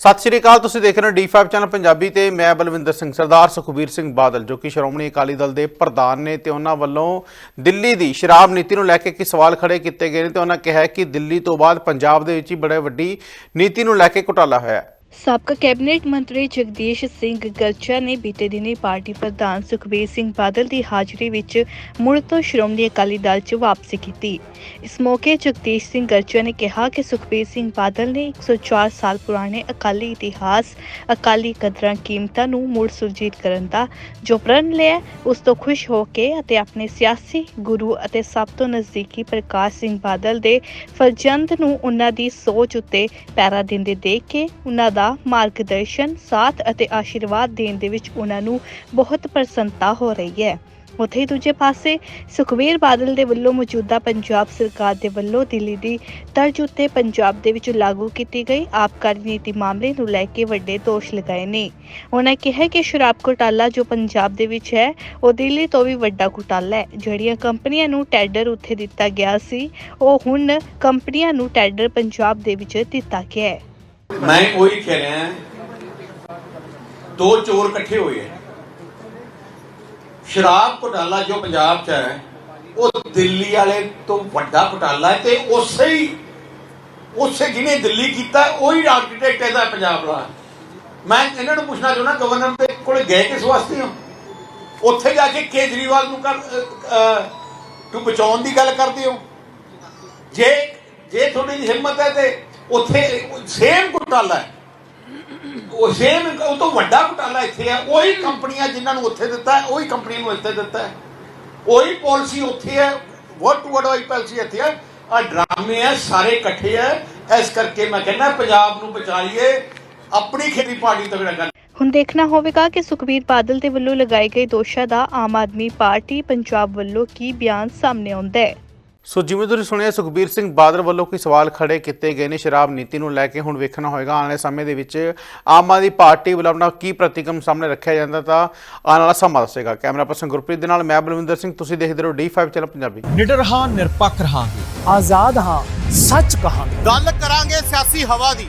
ਸਤਿ ਸ਼੍ਰੀ ਅਕਾਲ, ਤੁਸੀਂ ਦੇਖ ਰਹੇ ਹੋ D5 ਚੈਨਲ ਪੰਜਾਬੀ ਤੇ ਮੈਂ ਬਲਵਿੰਦਰ ਸਿੰਘ ਸਰਦਾਰ, ਸੁਖਬੀਰ ਸਿੰਘ ਬਾਦਲ, ਜੋ ਕਿ ਸ਼੍ਰੋਮਣੀ ਅਕਾਲੀ ਦਲ ਦੇ ਪ੍ਰਧਾਨ ਨੇ ਤੇ ਉਹਨਾਂ ਵੱਲੋਂ ਦਿੱਲੀ ਦੀ ਸ਼ਰਾਬ ਨੀਤੀ ਨੂੰ ਲੈ ਕੇ ਕੀ ਸਵਾਲ ਖੜੇ ਕੀਤੇ ਗਏ ਨੇ ਤੇ ਉਹਨਾਂ ਕਿਹਾ ਕਿ ਦਿੱਲੀ ਤੋਂ ਬਾਅਦ ਪੰਜਾਬ ਦੇ ਵਿੱਚ ਹੀ ਬੜੇ ਵੱਡੀ ਨੀਤੀ ਨੂੰ ਲੈ ਕੇ ਘੁਟਾਲਾ ਹੋਇਆ ਸਾਬਕਾ ਕੈਬਨਿਟ ਮੰਤਰੀ ਜਗਦੀਸ਼ ਸਿੰਘ ਗਰਚਾ ਨੇ ਬੀਤੇ ਦਿਨੀ ਪਾਰਟੀ ਪ੍ਰਧਾਨ ਸੁਖਬੀਰ ਸਿੰਘ ਬਾਦਲ ਦੀ ਹਾਜ਼ਰੀ ਵਿੱਚ ਮੁੜ ਤੋਂ ਸ਼੍ਰੋਮਣੀ ਅਕਾਲੀ ਦਲ 'ਚ ਵਾਪਸੀ ਕੀਤੀ। ਇਸ ਮੌਕੇ ਜਗਦੀਸ਼ ਸਿੰਘ ਗਰਚਾ ਨੇ ਕਿਹਾ ਕਿ ਸੁਖਬੀਰ ਸਿੰਘ ਬਾਦਲ ਨੇ 104 ਸਾਲ ਪੁਰਾਣੇ ਅਕਾਲੀ ਇਤਿਹਾਸ, ਅਕਾਲੀ ਕਦਰਾਂ ਕੀਮਤਾਂ ਨੂੰ ਮੁੜ ਸੁਰਜੀਤ ਕਰਨ ਦਾ ਜੋ ਪ੍ਰਣ ਲਿਆ, ਉਸ ਤੋਂ ਖੁਸ਼ ਹੋ ਕੇ ਅਤੇ ਆਪਣੇ ਸਿਆਸੀ ਗੁਰੂ ਅਤੇ ਸਭ ਤੋਂ ਨਜ਼ਦੀਕੀ ਪ੍ਰਕਾਸ਼ ਸਿੰਘ ਬਾਦਲ ਦੇ ਫਰਜ਼ੰਦ ਨੂੰ ਉਹਨਾਂ ਦੀ ਸੋਚ ਉੱਤੇ ਪੈਰਾ ਦਿੰਦੇ ਦੇਖ ਕੇ ਉਹਨਾਂ ਦਾ ਮਾਰਗਦਰਸ਼ਨ, ਸਾਥ ਅਤੇ ਆਸ਼ੀਰਵਾਦ ਦੇਣ ਦੇ ਵਿੱਚ ਉਹਨਾਂ ਨੂੰ ਬਹੁਤ ਪ੍ਰਸੰਨਤਾ ਹੋ ਰਹੀ ਹੈ। ਉੱਥੇ ਦੂਜੇ ਪਾਸੇ ਸੁਖਬੀਰ ਬਾਦਲ ਦੇ ਵੱਲੋਂ ਮੌਜੂਦਾ ਪੰਜਾਬ ਸਰਕਾਰ ਦੇ ਵੱਲੋਂ ਦਿੱਲੀ ਦੀ ਤਰਜ਼ ਉੱਤੇ ਪੰਜਾਬ ਦੇ ਵਿੱਚ ਲਾਗੂ ਕੀਤੀ ਗਈ। ਆਪਕਾਰੀ ਨੀਤੀ ਮਾਮਲੇ ਨੂੰ ਲੈ ਕੇ ਵੱਡੇ ਦੋਸ਼ ਲਗਾਏ ਨੇ। ਉਹਨਾਂ ਕਿਹਾ ਕਿ ਸ਼ਰਾਬ ਘੁਟਾਲਾ ਜੋ ਪੰਜਾਬ ਦੇ ਵਿੱਚ ਹੈ, ਉਹ ਦਿੱਲੀ ਤੋਂ ਵੀ ਵੱਡਾ ਘੁਟਾਲਾ ਹੈ। ਜਿਹੜੀਆਂ ਕੰਪਨੀਆਂ ਨੂੰ ਟੈਂਡਰ ਉੱਥੇ ਦਿੱਤਾ ਗਿਆ ਸੀ, ਉਹ ਹੁਣ ਕੰਪਨੀਆਂ ਨੂੰ ਟੈਂਡਰ ਪੰਜਾਬ ਦੇ ਵਿੱਚ ਦਿੱਤਾ ਗਿਆ ਹੈ। ਮੈਂ ਉਹੀ ਕਹਿ ਰਿਹਾ ਦੋ ਚੋਰ ਇਕੱਠੇ ਹੋਏ ਹੈ ਸ਼ਰਾਬ ਘੁਟਾਲਾ ਜੋ ਪੰਜਾਬ 'ਚ ਹੈ, ਉਹ ਦਿੱਲੀ ਵਾਲੇ ਤੋਂ ਵੱਡਾ ਘੁਟਾਲਾ ਹੈ ਤੇ ਉਸੇ ਹੀ, ਉਸੇ ਜਿਹਨੇ ਦਿੱਲੀ ਕੀਤਾ, ਉਹੀ ਆਰਕੀਟੈਕਟ ਇਹਦਾ ਪੰਜਾਬ ਦਾ। ਮੈਂ ਇਹਨਾਂ ਨੂੰ ਪੁੱਛਣਾ ਚਾਹੁੰਦਾ ਗਵਰਨਰ ਦੇ ਕੋਲ ਗਏ ਕਿਸ ਵਾਸਤੇ ਹੋ? ਉੱਥੇ ਜਾ ਕੇ ਕੇਜਰੀਵਾਲ ਨੂੰ ਕਰ ਤੂੰ ਬਚਾਉਣ ਦੀ ਗੱਲ ਕਰਦੇ ਹੋ? ਜੇ ਜੇ ਤੁਹਾਡੀ ਹਿੰਮਤ ਹੈ ਤੇ ਉੱਥੇ ਸੇਮ ਘੁਟਾਲਾ ਹੈ। ਉਹ ਸੇਮ ਉਹ ਤੋਂ ਵੱਡਾ ਘੁਟਾਲਾ ਇੱਥੇ ਹੈ। ਉਹੀ ਕੰਪਨੀਆਂ ਜਿਨ੍ਹਾਂ ਨੂੰ ਉੱਥੇ ਦਿੱਤਾ ਹੈ, ਉਹੀ ਕੰਪਨੀ ਨੂੰ ਇੱਥੇ ਦਿੱਤਾ ਹੈ। ਉਹੀ ਪਾਲਿਸੀ ਉੱਥੇ ਹੈ ਵਰਡ ਟੂ ਵਰਡ ਉਹੀ ਪਾਲਿਸੀ ਇੱਥੇ ਹੈ। ਆ ਡਰਾਮੇ ਹੈ, ਸਾਰੇ ਇਕੱਠੇ ਹੈ। ਇਸ ਕਰਕੇ ਮੈਂ ਕਹਿੰਦਾ ਪੰਜਾਬ ਨੂੰ ਬਚਾਈਏ, ਆਪਣੀ ਖੇਤੀ ਪਾਰਟੀ ਤਗੜਾ ਕਰ ਹੁਣ ਦੇਖਣਾ ਹੋਵੇਗਾ ਕਿ ਸੁਖਬੀਰ ਬਾਦਲ ਦੇ ਵੱਲੋਂ ਲਗਾਏ ਗਏ ਦੋਸ਼ਾਂ ਦਾ ਆਮ ਆਦਮੀ ਪਾਰਟੀ ਪੰਜਾਬ ਵੱਲੋਂ ਕੀ ਬਿਆਨ ਸਾਹਮਣੇ ਆਉਂਦਾ ਹੈ। ਸੋ ਜਿਵੇਂ ਤੁਸੀਂ ਸੁਣਿਆ ਸੁਖਬੀਰ ਸਿੰਘ ਬਾਦਲ ਵੱਲੋਂ ਕੋਈ ਸਵਾਲ ਖੜੇ ਕੀਤੇ ਗਏ ਨੇ ਸ਼ਰਾਬ ਨੀਤੀ ਨੂੰ ਲੈ ਕੇ ਹੁਣ ਵੇਖਣਾ ਹੋਏਗਾ। ਆਉਣ ਵਾਲੇ ਸਮੇਂ ਦੇ ਵਿੱਚ ਆਮ ਆਦਮੀ ਪਾਰਟੀ ਵੱਲੋਂ ਆਪਣਾ ਕੀ ਪ੍ਰਤੀਕਰਮ ਸਾਹਮਣੇ ਰੱਖਿਆ ਜਾਂਦਾ ਤਾਂ ਆਉਣ ਵਾਲਾ ਸਮਾਂ ਦੱਸੇਗਾ। ਕੈਮਰਾ ਪਰਸਨ ਗੁਰਪ੍ਰੀਤ ਦੇ ਨਾਲ ਮੈਂ ਬਲਵਿੰਦਰ ਸਿੰਘ ਤੁਸੀਂ ਦੇਖਦੇ ਰਹੋ D5 ਚੈਨਲ ਪੰਜਾਬੀ। ਨਿਡਰ ਹਾਂ ਨਿਰਪੱਖ ਰਹਾਂਗੇ। ਆਜ਼ਾਦ ਹਾਂ ਸੱਚ ਕਹਾਂਗੇ। ਗੱਲ ਕਰਾਂਗੇ ਸਿਆਸੀ ਹਵਾ ਦੀ।